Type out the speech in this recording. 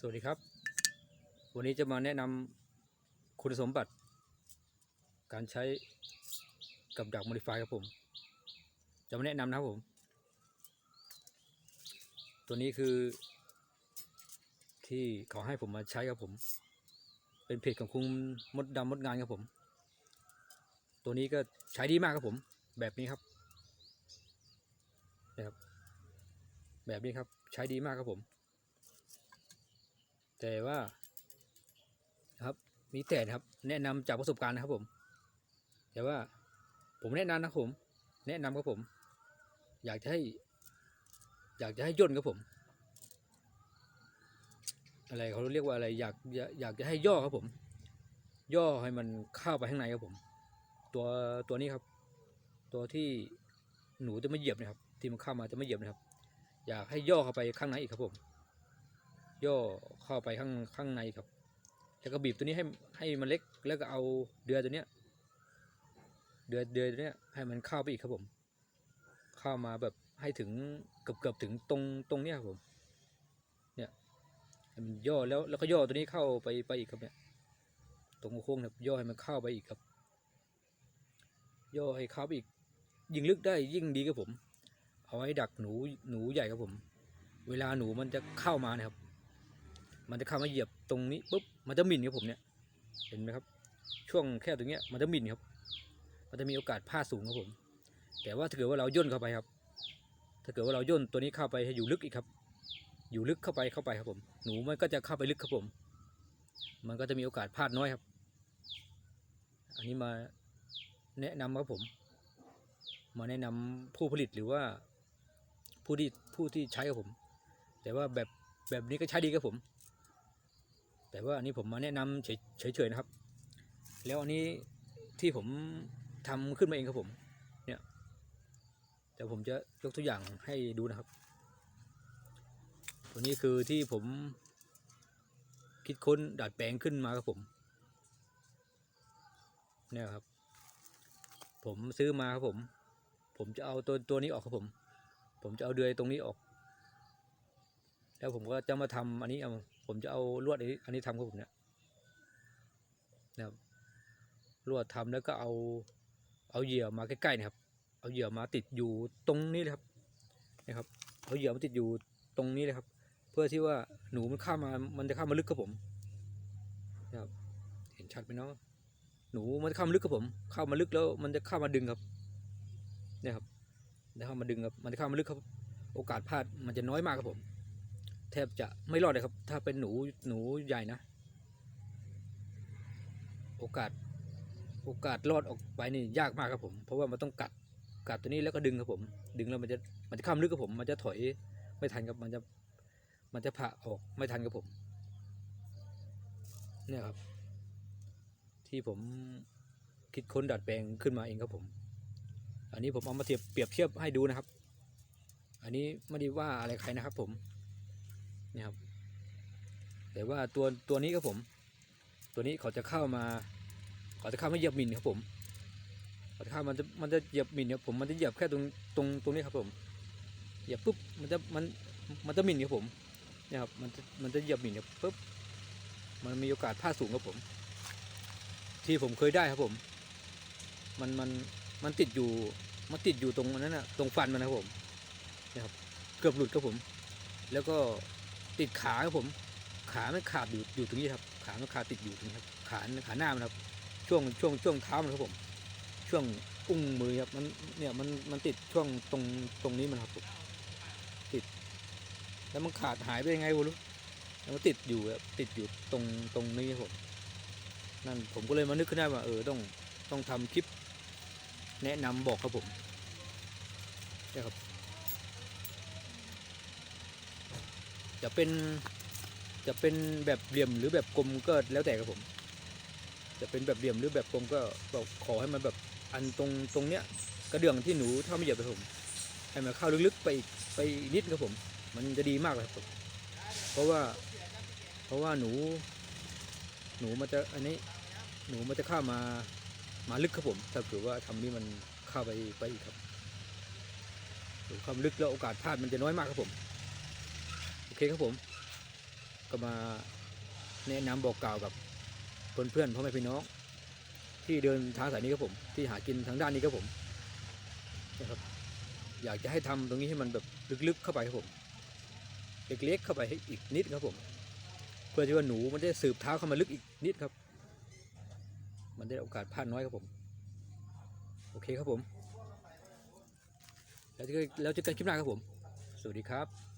สวัสดีครับ วันนี้จะมาแนะนำคุณสมบัติ การใช้กับดักโมดิฟายครับผม จะมาแนะนำนะครับผม ตัวนี้คือ ที่เขาให้ผมมาใช้ครับผม เป็นเพจของคุณมดดำมดงานครับผม ตัวนี้ก็ใช้ดีมากครับผม แบบนี้ครับนะครับ แบบนี้ครับใช้ดีมากครับผม แต่ว่าครับมีแต่ครับ แนะนำจากประสบการณ์นะครับผม แต่ว่าผมแนะนำนะผม แนะนำครับผม อยากจะให้ อยากจะให้ย่นครับผม อะไรเขาเรียกว่าอะไรอยากอยากอยากจะให้ย่อครับผม ย่อให้มันเข้าไปข้างในครับผม ตัวตัวนี้ครับ ตัวที่หนูจะไม่เหยียบนะครับ ที่มันเข้ามาจะไม่เหยียบนะครับ อยากให้ย่อเข้าไปข้างในอีกครับผม ย่อเข้าไปข้างข้างในครับ แล้วก็บีบตัวนี้ให้ให้มันเล็กแล้วก็เอาเดือยตัวเนี้ยเดือยเดือยตัวเนี้ยให้มันเข้าไปอีกครับผม เข้ามาแบบให้ถึงเกือบเกือบถึงตรงตรงเนี้ยครับผมเนี่ยให้มันย่อแล้วแล้วก็ย่อตัวนี้เข้าไปไปอีกครับเนี่ยตรงโค้งเนี่ยย่อให้มันเข้าไปอีกครับ ย่อให้เข้าไปอีก ยิ่งลึกได้ยิ่งดีครับผม เอาไว้ดักหนูหนูใหญ่ครับผม เวลาหนูมันจะเข้ามานะครับ มันจะเข้ามาเหยียบตรงนี้ปุ๊บมันจะหมิ่นครับผมเนี่ยเห็นไหมครับ ช่วงแค่ตรงเนี้ยมันจะหมิ่นครับ มันจะมีโอกาสพลาดสูงครับผม แต่ว่าถ้าเกิดว่าเราย่นเข้าไปครับ ถ้าเกิดว่าเราย่นตัวนี้เข้าไปให้อยู่ลึกอีกครับ อยู่ลึกเข้าไปเข้าไปครับผม หนูมันก็จะเข้าไปลึกครับผม มันก็จะมีโอกาสพลาดน้อยครับ อันนี้มาแนะนำครับผม มาแนะนำผู้ผลิตหรือว่าผู้ที่ผู้ที่ใช้ครับผม แต่ว่าแบบแบบนี้ก็ใช้ดีครับผม แต่ว่าอันนี้ผมมาแนะนำเฉยเฉยๆนะครับ แล้วอันนี้ที่ผมทำขึ้นมาเองครับผม เนี่ยแต่ผมจะยกตัวอย่างให้ดูนะครับ ตัวนี้คือที่ผมคิดค้นดัดแปลงขึ้นมาครับผมเนี่ยครับ ผมซื้อมาครับผม ผมจะเอาตัวตัวนี้ออกครับผม ผมจะเอาเดือยตรงนี้ออก แล้วผมก็จะมาทำอันนี้เอาผมจะเอาลวดอันนี้ทำครับผมเนี่ยนะครับลวดทำแล้วก็เอาเอาเหยื่อมาใกล้ๆนะครับ เอาเหยื่อมาติดอยู่ตรงนี้เลยครับนะครับ เอาเหยื่อมาติดอยู่ตรงนี้เลยครับ เพื่อที่ว่าหนูมันข้ามามันจะข้ามาลึกครับผมนะครับ เห็นชัดไหมเนาะหนูมันเข้ามาลึกครับผม เข้ามาลึกแล้วมันจะเข้ามาดึงครับเนี่ยครับจะเข้ามาดึงครับมันจะเข้ามาลึกครับ โอกาสพลาดมันจะน้อยมากครับผม ทบจะไม่รอดเลยครับ ถ้าเป็นหนูหนูใหญ่นะ โอกาสโอกาสรอดออกไปนี่ยากมากครับผม เพราะว่ามันต้องกัดกัดตัวนี้แล้วก็ดึงครับผม ดึงแล้วมันจะมันจะข้ามลึกครับผม มันจะถอยไม่ทันครับมันจะมันจะผ่าออกไม่ทันครับผม เนี่ยครับ ที่ผมคิดค้นดัดแปลงขึ้นมาเองครับผม อันนี้ผมเอามาเทียบเปรียบเทียบให้ดูนะครับ อันนี้ไม่ได้ว่าอะไรใครนะครับผม นี่ครับ แต่ว่าตัวตัวนี้ครับผม ตัวนี้เขาจะเข้ามาเขาจะเข้ามาเหยียบมินครับผมเขาจะเข้ามันจะมันจะเหยียบมินครับผมมันจะเหยียบแค่ตรงตรงตรงนี้ครับผมเหยียบปุ๊บมันจะมันมันจะมินครับผมนี่ยครับมันจะมันจะเหยียบมินครับปุ๊บมันมีโอกาสพลาดสูงครับผม ที่ผมเคยได้ครับผม มันมันมันติดอยู่มันติดอยู่ตรงนั้นนะตรงฟันมันนะครับผมนี่ยครับ เกือบหลุดครับผม แล้วก็ ติดขาครับผม ขามันขาดอยู่อยู่ตรงนี้ครับ ขามันขาดติดอยู่ตรงนี้ครับ ขาขาหน้ามันครับ ช่วงช่วงช่วงเท้ามันครับผม ช่วงอุ้งมือครับ มันเนี่ยมันมันติดช่วงตรงตรงนี้มันครับ ติด แล้วมันขาดหายไปยังไงวะรู้แล้วมันติดอยู่ครับติดอยู่ตรงตรงนี้ครับผมนั่นผมก็เลยมานึกขึ้นได้ว่าเออต้องต้องทำคลิป แนะนำบอกครับผมนี่ยครับ จะเป็นจะเป็นแบบเหลี่ยมหรือแบบกลมก็แล้วแต่ครับผม จะเป็นแบบเหลี่ยมหรือแบบกลมก็ขอให้มันแบบอันตรงตรงเนี้ยกระเดื่องที่หนูถ้าไม่เหยียบครับผมให้มันเข้าลึกๆไปอีกไปอีกนิดครับผม มันจะดีมากเลยครับผมเพราะว่า เพราะว่าหนู หนูมันจะอันนี้ หนูมันจะเข้ามามาลึกครับผม ถ้าเกิดว่าทำนี่มันเข้าไปไปอีกครับหรือความลึกแล้วโอกาสพลาดมันจะน้อยมากครับผม เคครับผม ก็มาแนะนำบอกกล่าวกับเพื่อนๆพ่อแม่พี่น้อง ที่เดินทางสายนี้ครับผม ที่หากินทางด้านนี้ครับผมนะครับอยากจะให้ทำตรงนี้ให้มันแบบลึกๆเข้าไปครับผมเล็กๆเข้าไปให้อีกนิดครับผม เพื่อที่ว่าหนูมันได้สืบเท้าเข้ามาลึกอีกนิดครับ มันได้โอกาสพลาดน้อยครับผม โอเคครับผม แล้วจอแล้วเจอกันคลิปหน้าครับผม สวัสดีครับ